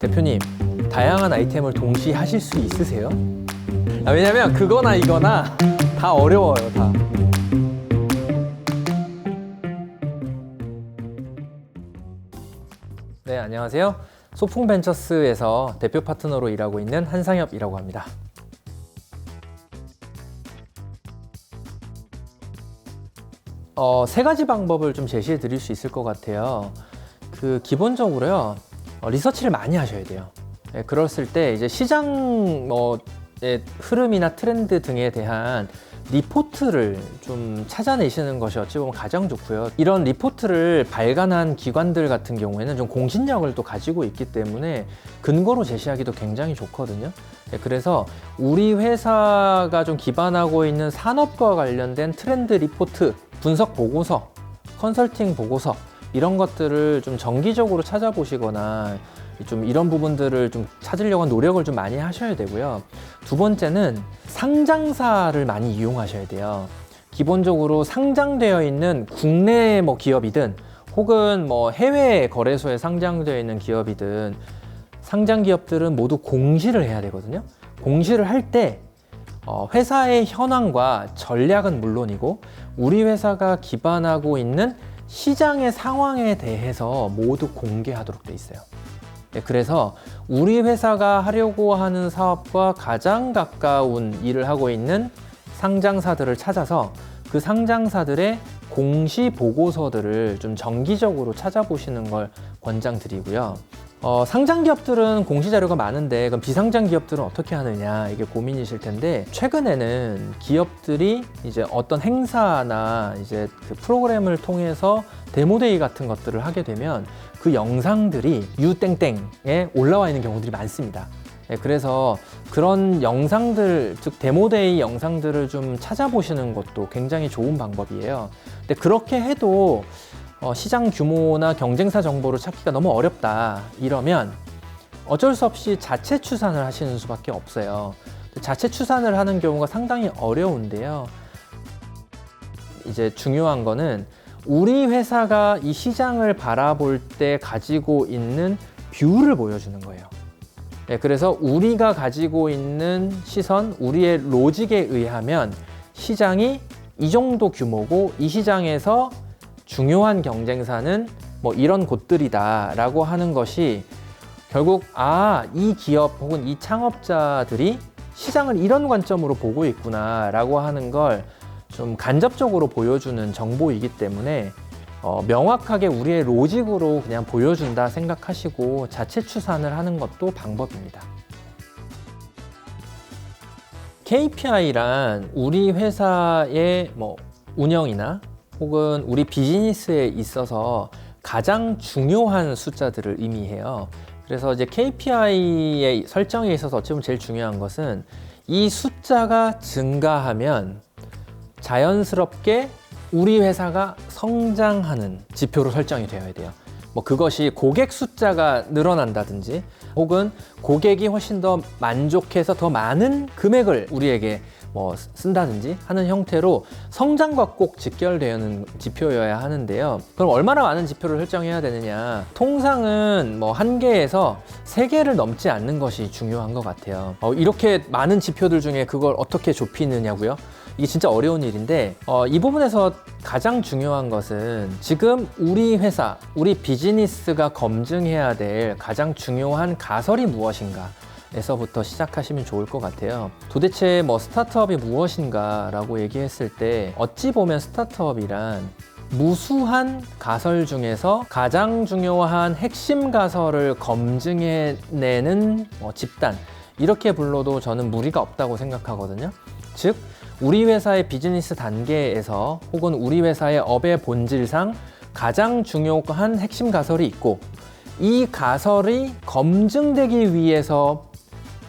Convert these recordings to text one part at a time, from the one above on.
대표님, 다양한 아이템을 동시에 하실 수 있으세요? 아, 왜냐면 그거나 이거나 다 어려워요, 다. 네, 안녕하세요. 소풍벤처스에서 대표 파트너로 일하고 있는 한상엽이라고 합니다. 어, 세 가지 방법을 좀 제시해 드릴 수 있을 것 같아요. 그 기본적으로요. 어, 리서치를 많이 하셔야 돼요. 예, 그랬을 때 이제 시장 뭐의 흐름이나 트렌드 등에 대한 리포트를 좀 찾아내시는 것이 어찌 보면 가장 좋고요. 이런 리포트를 발간한 기관들 같은 경우에는 좀 공신력을 또 가지고 있기 때문에 근거로 제시하기도 굉장히 좋거든요. 예, 그래서 우리 회사가 좀 기반하고 있는 산업과 관련된 트렌드 리포트, 분석 보고서, 컨설팅 보고서 이런 것들을 좀 정기적으로 찾아보시거나 좀 이런 부분들을 좀 찾으려고 노력을 좀 많이 하셔야 되고요. 두 번째는 상장사를 많이 이용하셔야 돼요. 기본적으로 상장되어 있는 국내 뭐 기업이든 혹은 뭐 해외 거래소에 상장되어 있는 기업이든 상장 기업들은 모두 공시를 해야 되거든요. 공시를 할때 어, 회사의 현황과 전략은 물론이고 우리 회사가 기반하고 있는 시장의 상황에 대해서 모두 공개하도록 돼 있어요. 네, 그래서 우리 회사가 하려고 하는 사업과 가장 가까운 일을 하고 있는 상장사들을 찾아서 그 상장사들의 공시 보고서들을 좀 정기적으로 찾아보시는 걸 권장드리고요. 어, 상장 기업들은 공시 자료가 많은데 그럼 비상장 기업들은 어떻게 하느냐 이게 고민이실 텐데 최근에는 기업들이 이제 어떤 행사나 이제 그 프로그램을 통해서 데모데이 같은 것들을 하게 되면 그 영상들이 유땡땡에 올라와 있는 경우들이 많습니다. 네, 그래서 그런 영상들, 즉 데모데이 영상들을 좀 찾아보시는 것도 굉장히 좋은 방법이에요. 근데 그렇게 해도 어, 시장 규모나 경쟁사 정보를 찾기가 너무 어렵다 이러면 어쩔 수 없이 자체 추산을 하시는 수밖에 없어요. 자체 추산을 하는 경우가 상당히 어려운데요. 이제 중요한 거는 우리 회사가 이 시장을 바라볼 때 가지고 있는 뷰를 보여주는 거예요. 네, 그래서 우리가 가지고 있는 시선, 우리의 로직에 의하면 시장이 이 정도 규모고 이 시장에서 중요한 경쟁사는 뭐 이런 곳들이다라고 하는 것이 결국 아, 이 기업 혹은 이 창업자들이 시장을 이런 관점으로 보고 있구나라고 하는 걸 좀 간접적으로 보여주는 정보이기 때문에 어, 명확하게 우리의 로직으로 그냥 보여준다 생각하시고 자체 추산을 하는 것도 방법입니다. KPI란 우리 회사의 뭐 운영이나 혹은 우리 비즈니스에 있어서 가장 중요한 숫자들을 의미해요. 그래서 이제 KPI의 설정에 있어서 어찌 보면 제일 중요한 것은 이 숫자가 증가하면 자연스럽게 우리 회사가 성장하는 지표로 설정이 되어야 돼요. 뭐 그것이 고객 숫자가 늘어난다든지 혹은 고객이 훨씬 더 만족해서 더 많은 금액을 우리에게 뭐 쓴다든지 하는 형태로 성장과 꼭 직결되는 지표여야 하는데요. 그럼 얼마나 많은 지표를 설정해야 되느냐? 통상은 뭐 한 개에서 세 개를 넘지 않는 것이 중요한 것 같아요. 어, 이렇게 많은 지표들 중에 그걸 어떻게 좁히느냐고요? 이게 진짜 어려운 일인데 어, 이 부분에서 가장 중요한 것은 지금 우리 회사, 우리 비즈니스가 검증해야 될 가장 중요한 가설이 무엇인가 에서부터 시작하시면 좋을 것 같아요. 도대체 뭐 스타트업이 무엇인가 라고 얘기했을 때 어찌 보면 스타트업이란 무수한 가설 중에서 가장 중요한 핵심 가설을 검증해내는 뭐 집단 이렇게 불러도 저는 무리가 없다고 생각하거든요. 즉 우리 회사의 비즈니스 단계에서 혹은 우리 회사의 업의 본질상 가장 중요한 핵심 가설이 있고 이 가설이 검증되기 위해서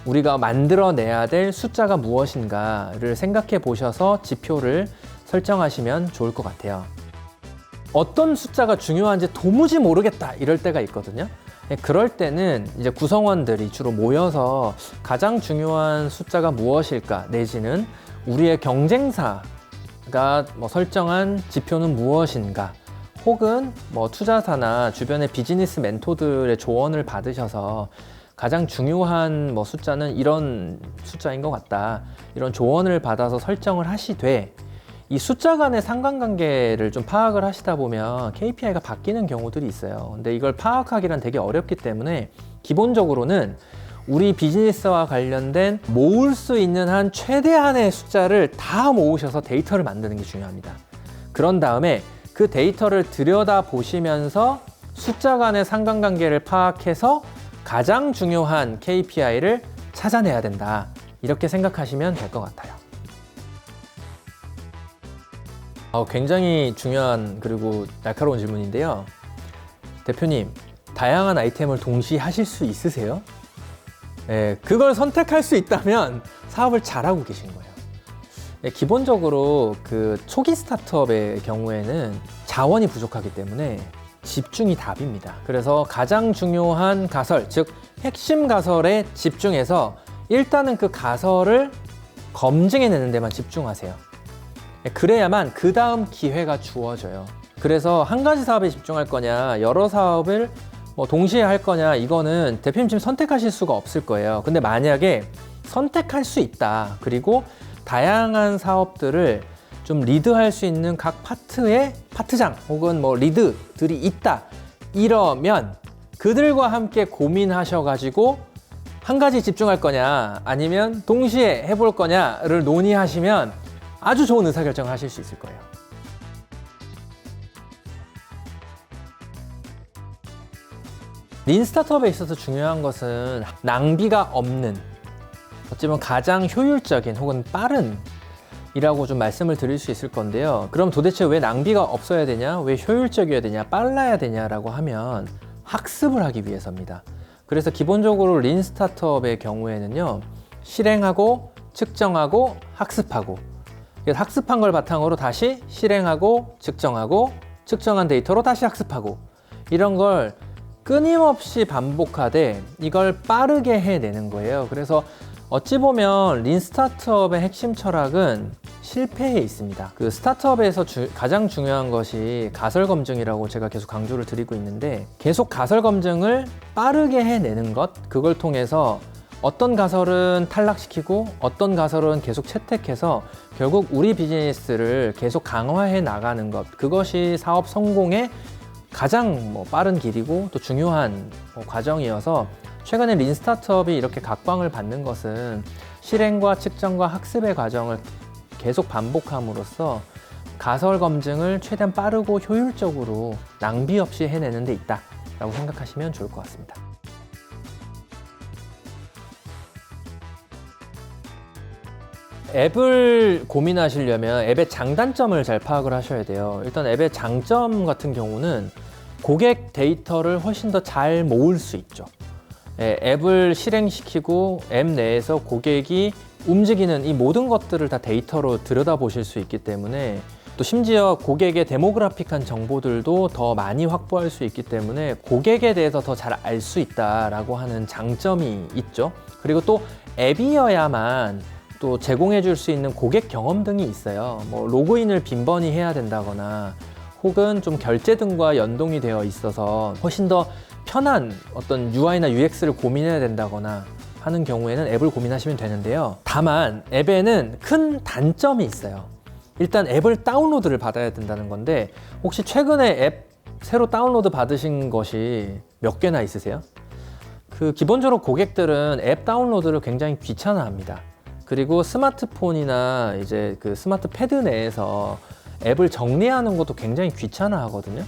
우리가 만들어내야 될 숫자가 무엇인가를 생각해 보셔서 지표를 설정하시면 좋을 것 같아요. 어떤 숫자가 중요한지 도무지 모르겠다 이럴 때가 있거든요. 예, 그럴 때는 이제 구성원들이 주로 모여서 가장 중요한 숫자가 무엇일까 내지는 우리의 경쟁사가 뭐 설정한 지표는 무엇인가 혹은 뭐 투자사나 주변의 비즈니스 멘토들의 조언을 받으셔서 가장 중요한 뭐 숫자는 이런 숫자인 것 같다. 이런 조언을 받아서 설정을 하시되 이 숫자 간의 상관관계를 좀 파악을 하시다 보면 KPI가 바뀌는 경우들이 있어요. 근데 이걸 파악하기란 되게 어렵기 때문에 기본적으로는 우리 비즈니스와 관련된 모을 수 있는 한 최대한의 숫자를 다 모으셔서 데이터를 만드는 게 중요합니다. 그런 다음에 그 데이터를 들여다 보시면서 숫자 간의 상관관계를 파악해서 가장 중요한 KPI를 찾아내야 된다. 이렇게 생각하시면 될 것 같아요. 어, 굉장히 중요한 그리고 날카로운 질문인데요. 대표님, 다양한 아이템을 동시에 하실 수 있으세요? 네, 그걸 선택할 수 있다면 사업을 잘하고 계신 거예요. 네, 기본적으로 그 초기 스타트업의 경우에는 자원이 부족하기 때문에 집중이 답입니다. 그래서 가장 중요한 가설, 즉 핵심 가설에 집중해서 일단은 그 가설을 검증해내는 데만 집중하세요. 네, 그래야만 그 다음 기회가 주어져요. 그래서 한 가지 사업에 집중할 거냐, 여러 사업을 뭐 동시에 할 거냐, 이거는 대표님 지금 선택하실 수가 없을 거예요. 근데 만약에 선택할 수 있다. 그리고 다양한 사업들을 좀 리드할 수 있는 각 파트의 파트장 혹은 뭐 리드들이 있다. 이러면 그들과 함께 고민하셔가지고 한 가지 집중할 거냐 아니면 동시에 해볼 거냐를 논의하시면 아주 좋은 의사결정을 하실 수 있을 거예요. 린 스타트업에 있어서 중요한 것은 낭비가 없는 어찌 보면 가장 효율적인 혹은 빠른 이라고 좀 말씀을 드릴 수 있을 건데요. 그럼 도대체 왜 낭비가 없어야 되냐? 왜 효율적이어야 되냐? 빨라야 되냐라고 하면 학습을 하기 위해서입니다. 그래서 기본적으로 린 스타트업의 경우에는요. 실행하고 측정하고 학습하고 학습한 걸 바탕으로 다시 실행하고 측정하고 측정한 데이터로 다시 학습하고 이런 걸 끊임없이 반복하되 이걸 빠르게 해내는 거예요. 그래서 어찌 보면 린 스타트업의 핵심 철학은 실패에 있습니다. 그 스타트업에서 주, 가장 중요한 것이 가설 검증이라고 제가 계속 강조를 드리고 있는데 계속 가설 검증을 빠르게 해내는 것 그걸 통해서 어떤 가설은 탈락시키고 어떤 가설은 계속 채택해서 결국 우리 비즈니스를 계속 강화해 나가는 것 그것이 사업 성공의 가장 뭐 빠른 길이고 또 중요한 뭐 과정이어서 최근에 린 스타트업이 이렇게 각광을 받는 것은 실행과 측정과 학습의 과정을 계속 반복함으로써 가설 검증을 최대한 빠르고 효율적으로 낭비 없이 해내는 데 있다 라고 생각하시면 좋을 것 같습니다. 앱을 고민하시려면 앱의 장단점을 잘 파악을 하셔야 돼요. 일단 앱의 장점 같은 경우는 고객 데이터를 훨씬 더 잘 모을 수 있죠. 예, 앱을 실행시키고 앱 내에서 고객이 움직이는 이 모든 것들을 다 데이터로 들여다보실 수 있기 때문에 또 심지어 고객의 데모그래픽한 정보들도 더 많이 확보할 수 있기 때문에 고객에 대해서 더 잘 알 수 있다라고 하는 장점이 있죠. 그리고 또 앱이어야만 또 제공해 줄 수 있는 고객 경험 등이 있어요. 뭐 로그인을 빈번히 해야 된다거나 혹은 좀 결제 등과 연동이 되어 있어서 훨씬 더 편한 어떤 UI나 UX를 고민해야 된다거나 하는 경우에는 앱을 고민하시면 되는데요. 다만 앱에는 큰 단점이 있어요. 일단 앱을 다운로드를 받아야 된다는 건데 혹시 최근에 앱 새로 다운로드 받으신 것이 몇 개나 있으세요? 그 기본적으로 고객들은 앱 다운로드를 굉장히 귀찮아합니다. 그리고 스마트폰이나 이제 그 스마트 패드 내에서 앱을 정리하는 것도 굉장히 귀찮아 하거든요.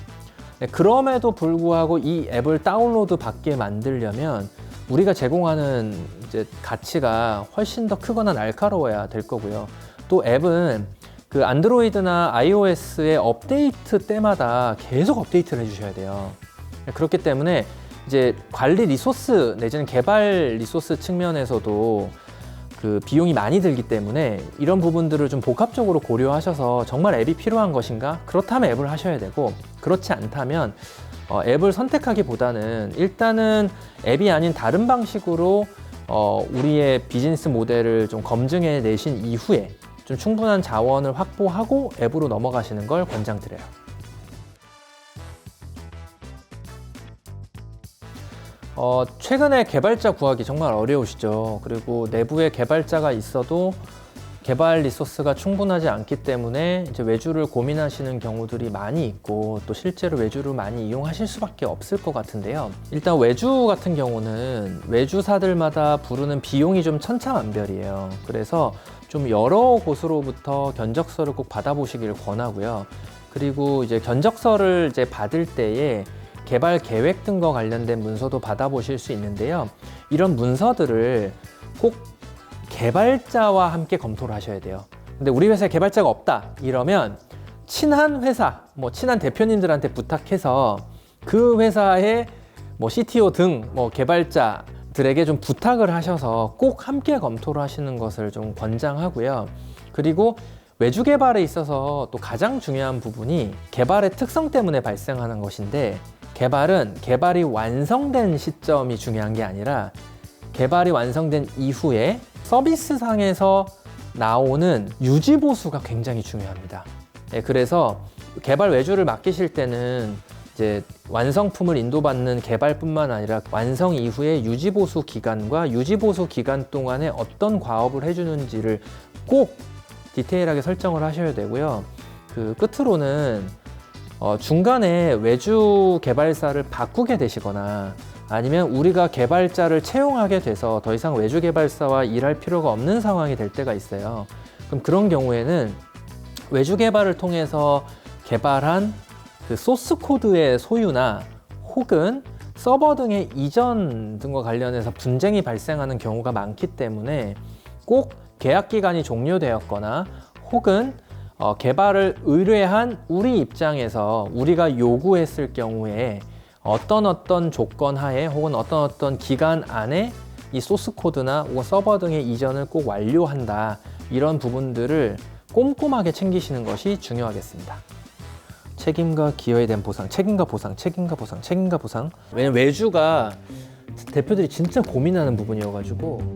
네, 그럼에도 불구하고 이 앱을 다운로드 받게 만들려면 우리가 제공하는 이제 가치가 훨씬 더 크거나 날카로워야 될 거고요. 또 앱은 그 안드로이드나 iOS의 업데이트 때마다 계속 업데이트를 해주셔야 돼요. 네, 그렇기 때문에 이제 관리 리소스 내지는 개발 리소스 측면에서도 그 비용이 많이 들기 때문에 이런 부분들을 좀 복합적으로 고려하셔서 정말 앱이 필요한 것인가? 그렇다면 앱을 하셔야 되고 그렇지 않다면 어, 앱을 선택하기보다는 일단은 앱이 아닌 다른 방식으로 어, 우리의 비즈니스 모델을 좀 검증해 내신 이후에 좀 충분한 자원을 확보하고 앱으로 넘어가시는 걸 권장드려요. 어, 최근에 개발자 구하기 정말 어려우시죠. 그리고 내부에 개발자가 있어도 개발 리소스가 충분하지 않기 때문에 이제 외주를 고민하시는 경우들이 많이 있고 또 실제로 외주를 많이 이용하실 수밖에 없을 것 같은데요. 일단 외주 같은 경우는 외주사들마다 부르는 비용이 좀 천차만별이에요. 그래서 좀 여러 곳으로부터 견적서를 꼭 받아보시기를 권하고요. 그리고 이제 견적서를 이제 받을 때에 개발 계획 등과 관련된 문서도 받아보실 수 있는데요. 이런 문서들을 꼭 개발자와 함께 검토를 하셔야 돼요. 근데 우리 회사에 개발자가 없다 이러면 친한 회사, 뭐 친한 대표님들한테 부탁해서 그 회사의 뭐 CTO 등 뭐 개발자들에게 좀 부탁을 하셔서 꼭 함께 검토를 하시는 것을 좀 권장하고요. 그리고 외주 개발에 있어서 또 가장 중요한 부분이 개발의 특성 때문에 발생하는 것인데 개발은 개발이 완성된 시점이 중요한 게 아니라 개발이 완성된 이후에 서비스상에서 나오는 유지 보수가 굉장히 중요합니다. 예, 그래서 개발 외주를 맡기실 때는 이제 완성품을 인도받는 개발뿐만 아니라 완성 이후에 유지 보수 기간과 유지 보수 기간 동안에 어떤 과업을 해주는지를 꼭 디테일하게 설정을 하셔야 되고요. 그 끝으로는 어, 중간에 외주 개발사를 바꾸게 되시거나 아니면 우리가 개발자를 채용하게 돼서 더 이상 외주 개발사와 일할 필요가 없는 상황이 될 때가 있어요. 그럼 그런 경우에는 외주 개발을 통해서 개발한 그 소스 코드의 소유나 혹은 서버 등의 이전 등과 관련해서 분쟁이 발생하는 경우가 많기 때문에 꼭 계약 기간이 종료되었거나 혹은 어, 개발을 의뢰한 우리 입장에서 우리가 요구했을 경우에 어떤 어떤 조건 하에 혹은 어떤 어떤 기간 안에 이 소스 코드나 혹은 서버 등의 이전을 꼭 완료한다 이런 부분들을 꼼꼼하게 챙기시는 것이 중요하겠습니다. 책임과 기여에 대한 보상, 책임과 보상, 책임과 보상, 책임과 보상. 왜냐면 외주가 대표들이 진짜 고민하는 부분이어가지고